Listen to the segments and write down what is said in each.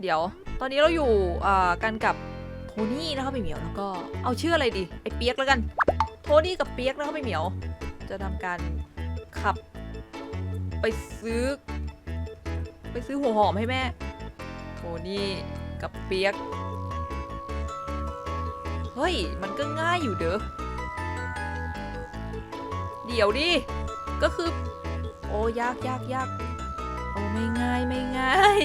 เดี๋ยว ตอนนี้เราอยู่อ่ากันกับโทนี่นะครับพี่เหมียวแล้วก็เอาชื่ออะไรดีไอ้เปียกแล้วกัน โทนี่กับเปียกนะครับพี่เหมียว จะทำการขับ ไปซื้อ ไปซื้อหัวหอมให้แม่ โทนี่กับเปียก เฮ้ย มันก็ง่ายอยู่เด้อเดี๋ยวดิ ก็คือ โอ้ยากยากยากโอ้ไม่ง่ายไม่ง่าย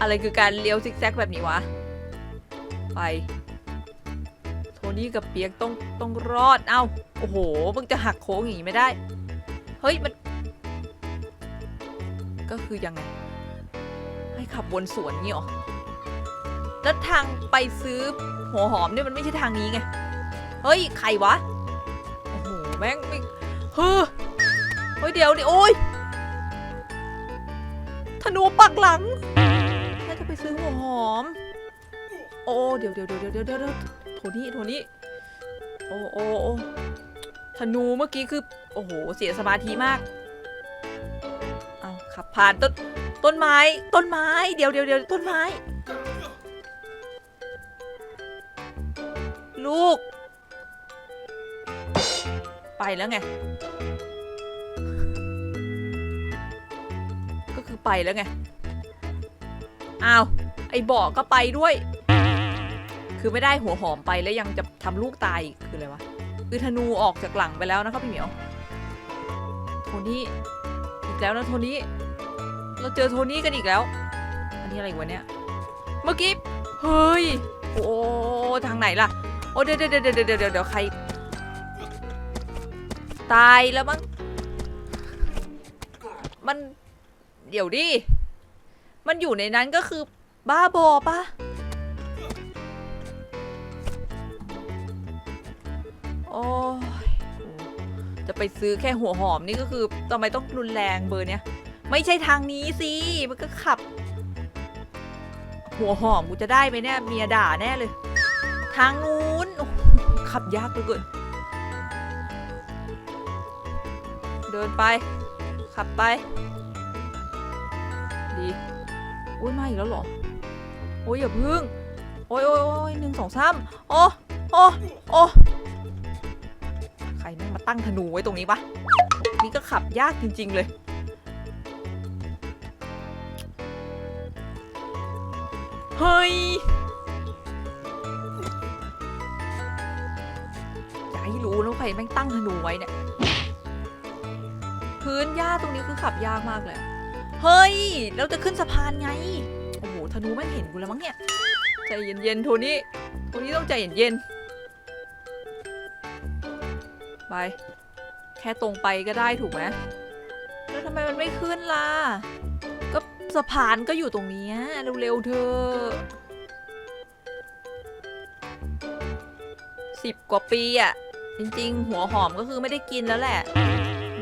อะไรคือการเลี้ยวซิกแซกแบบนี้วะ ไป โทนี่กับเปียกต้องต้องรอด เอ้า โอ้โห มึงจะหักโค้งอย่างนี้ไม่ได้ เฮ้ย มัน ก็คือยังไง ให้ขับบนสวนงี้หรอ แล้วทางไปซื้อหัวหอมเนี่ยมันไม่ใช่ทางนี้ไง เฮ้ย ใครวะ โอ้โห แม่งไม่เฮ้อเฮ้ย เดี๋ยวดิโอ้ยธนูปักหลัง น่าจะไปซื้อหัวหอม โอ้เดี๋ยวเดี๋ยวเดี๋ยวเดี๋ยวเดี๋ยวเดี๋ยวโทนี่โทนี่โอ้โอ้โอ้ธนูเมื่อกี้คือ โอ้โห เสียสมาธิมาก เอาขับผ่านต้นต้นไม้ ต้นไม้ เดี๋ยวเดี๋ยวเดี๋ยวต้นไม้ ลูก ไปแล้วไง ก็คือไปแล้วไง อ้าวไอ้บอกก็ไปด้วย คือไม่ได้หัวหอมไปแล้วยังจะทำลูกตายอีกคืออะไรวะคือธนูออกจากหลังไปแล้วนะครับพี่เหมียวโทนี่อีกแล้วนะโทนี่เราเจอโทนี่กันอีกแล้ว อันนี้อะไรวะเนี่ยเมื่อกี้เฮ้ยโอ้ทางไหนล่ะโอ้เดี๋ยวเดี๋ยวเดี๋ยวเดี๋ยวเดี๋ยวเดี๋ยวใคร ตายแล้วมั้งมันเดี๋ยวดิ มันอยู่ในนั้นก็คือบ้าบอปะโอ้ยโอ้จะไปซื้อแค่หัวหอมนี่ก็คือทำไมต้องรุนแรงเบอร์เนี้ย ไม่ใช่ทางนี้สิ มันก็ขับ หัวหอมกูจะได้ไหมเนี่ยเมียด่าแน่เลย ทางนู้น ขับยากเหลือเกิน เดินไป ขับไป ดี โอ้ยมาอีกแล้วเหรอ โอ้ยอย่าพึ่ง โอ้ยโอ้ยโอ้ยหนึ่งสองสามโอ้โอ้โอ้ใครแม่งมาตั้งธนูไว้ตรงนี้ปะนี่ก็ขับยากจริง ๆ เลย เฮ้ยอย่าให้รู้นะว่าใครแม่งตั้งธนูไว้เนี่ย พื้นหญ้าตรงนี้คือขับยากมากเลย เฮ้ย เราจะขึ้นสะพานไง โอ้โห ธนูแม่เห็นกูแล้วมั้งเนี่ย ใจเย็นๆโทนี่โทนี่ต้องใจเย็นๆ ไป แค่ตรงไปก็ได้ถูกไหมแล้วทำไมมันไม่ขึ้นล่ะ ก็สะพานก็อยู่ตรงนี้เร็วๆเธอสิบกว่าปีอะจริง ๆ หัวหอมก็คือไม่ได้กินแล้วแหละ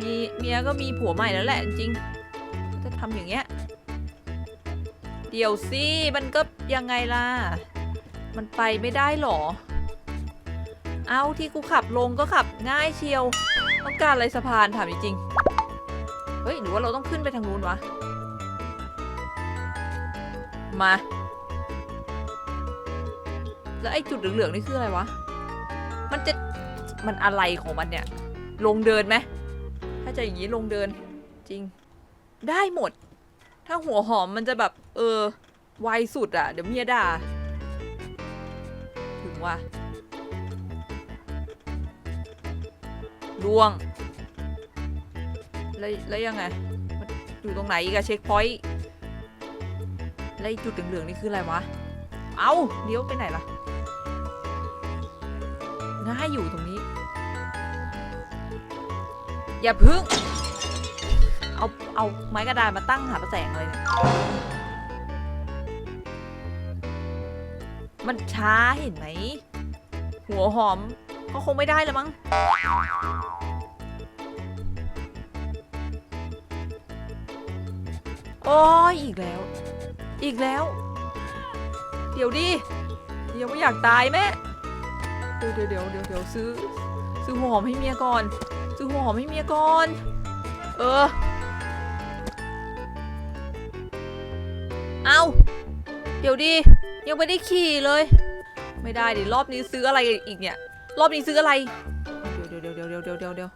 มีเมียก็มีผัวใหม่แล้วแหละจริง ๆจะทำอย่างเงี้ย เดี๋ยวสิมันก็ยังไงล่ะ มันไปไม่ได้หรอ เอาที่กูขับลงก็ขับง่ายเชียว ต้องการอะไรสะพานถามจริงๆเฮ้ยหรือว่าเราต้องขึ้นไปทางนู้นวะ มา แล้วไอ้จุดเหลืองๆนี่คืออะไรวะ มันจะมันอะไรของมันเนี่ย ลงเดินไหม ถ้าจะอย่างนี้ลงเดินจริง ได้หมด ถ้าหัวหอมมันจะแบบ เออ ไวสุดอะเดี๋ยวเมียด่า ถึงว่าล่วง แล้วแล้วยังไง มันอยู่ตรงไหนอีกอะเช็คพอยต์แล้วไอ้จุดเหลืองๆนี่คืออะไรวะ เอาเลี้ยวไปไหนล่ะง่ายอยู่ตรงนี้ อย่าพึ่ง เอาไม้กระดานมาตั้งหาประแสงเลยเนี่ยมันช้าเห็นไหม หัวหอมก็คงไม่ได้แล้วมั้ง โอ้ยอีกแล้ว อีกแล้ว เดี๋ยวดิ เดี๋ยวไม่อยากตายแม่ เดี๋ยวเดี๋ยวเดี๋ยวเดี๋ยวซื้อ ซื้อหัวหอมให้เมียก่อน ซื้อหัวหอมให้เมียก่อน เออ เอาเดี๋ยวดิยังไม่ได้ขี่เลย ไม่ได้ดิรอบนี้ซื้ออะไรอีกเนี่ย รอบนี้ซื้ออะไร เดี๋ยวเดี๋ยวเดี๋ยวเดี๋ยวเดี๋ยวเดี๋ยวเดี๋ยว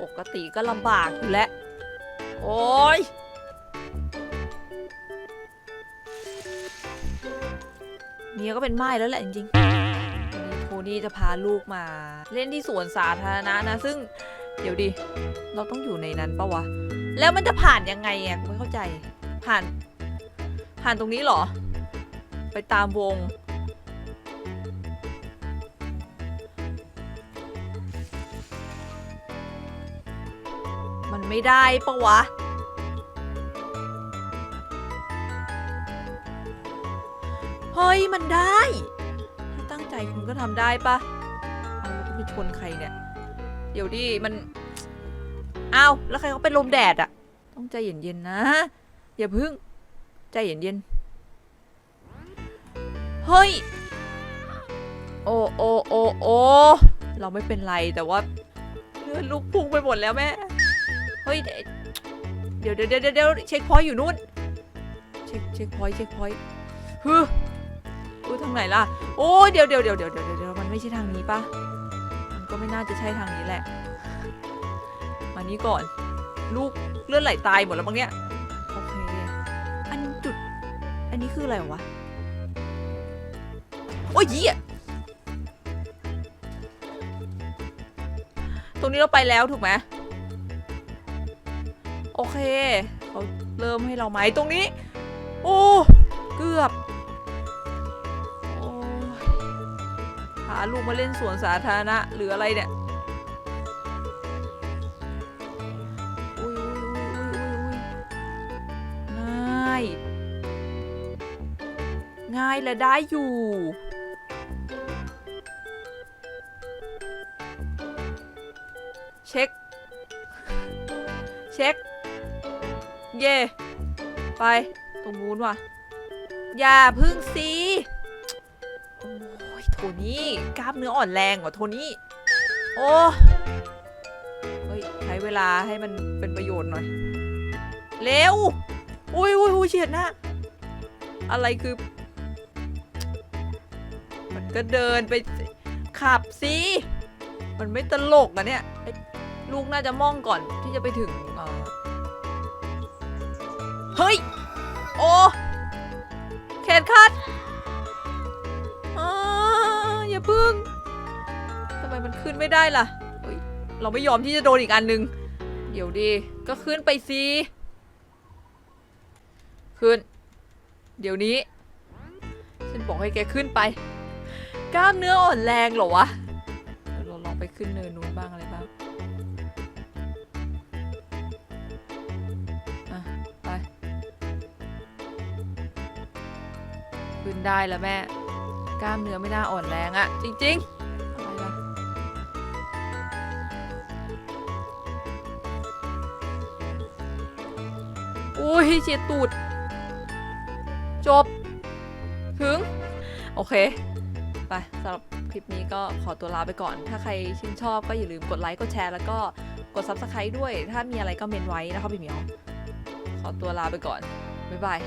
ปกติก็ลำบากอยู่แล้วโอ้ยเมียก็เป็นไม้แล้วแหละจริงๆโทนี่จะพาลูกมา เล่นที่สวนสาธารณะนะ ซึ่งเดี๋ยวดิ เราต้องอยู่ในนั้นปะวะ แล้วมันจะผ่านยังไงอะไม่เข้าใจ ผ่าน ผ่านตรงนี้เหรอ ไปตามวง มันไม่ได้ปะวะ เฮ้ย มันได้ ถ้าตั้งใจคุณก็ทำได้ปะเอาแล้วไปชนใครเนี่ย เดี๋ยวดิ มันอ้าวแล้วใครเขาเป็นลมแดดอะต้องใจเย็นๆนะ อย่าพึ่ง ใจเย็นๆ เฮ้ย โอโอโอโอ เราไม่เป็นไรแต่ว่าเลือดลุกพุ่งไปหมดแล้วแม่ เฮ้ยเดี๋ยวเดี๋ยวเดี๋ยวเดี๋ยวเช็คพอยต์อยู่นู่น เช็คเช็คพอยต์เช็คพอยต์ฮึอู้ทางไหนล่ะ โอ้เดี๋ยวเดี๋ยวเดี๋ยวเดี๋ยวเดี๋ยวเดี๋ยวมันไม่ใช่ทางนี้ปะมันก็ไม่น่าจะใช่ทางนี้แหละ มานี้ก่อน ลูกเลือดไหลตายหมดแล้วมั้งเนี่ยโอนจุด อันนี้คืออะไรวะ โอ้ยเหี้ยตรงนี้เราไปแล้วถูกไหมโอเค เขาเริ่มให้เราไหมตรงนี้ โอ้ เกือบ โอ้ยพาลูกมาเล่นสวนสาธารณะหรืออะไรเนี่ย และได้อยู่เช็ค เช็ค เย่ไป ตรงนู้นว่ะ อย่าพึ่งสิโอ้ยโทนี่กล้ามเนื้ออ่อนแรงว่ะโทนี่โอ้เฮ้ยใช้เวลาให้มันเป็นประโยชน์หน่อย เร็ว อุ้ยอุ้ยอุ้ยเฉียดหน้าอะไรคือ ก็เดินไปขับสิมันไม่ตลกอะเนี่ยลูกน่าจะม่องก่อนที่จะไปถึงเออเฮ้ย โอ้แขนขาดออย่าพึ่งทำไมมันขึ้นไม่ได้ล่ะเฮ้ยเราไม่ยอมที่จะโดนอีกอันหนึ่งเดี๋ยวดี ก็ขึ้นไปสิขึ้น เดี๋ยวนี้ ฉันบอกให้แกขึ้นไป กล้ามเนื้ออ่อนแรงเหรอวะเราลองไปขึ้นเนินนู้นบ้างอะไรบ้างอะไป ขึ้นได้แล้วแม่ กล้ามเนื้อไม่น่าอ่อนแรงอะจริงๆอุ้ยเฉียดตูด จบ ถึง โอเค ไปสำหรับคลิปนี้ก็ขอตัวลาไปก่อน ถ้าใครชื่นชอบก็อย่าลืมกดไลค์กดแชร์แล้วก็กด Subscribe ด้วย ถ้ามีอะไรก็เมนไว้นะครับพี่เหมียว ขอตัวลาไปก่อน บ๊ายบาย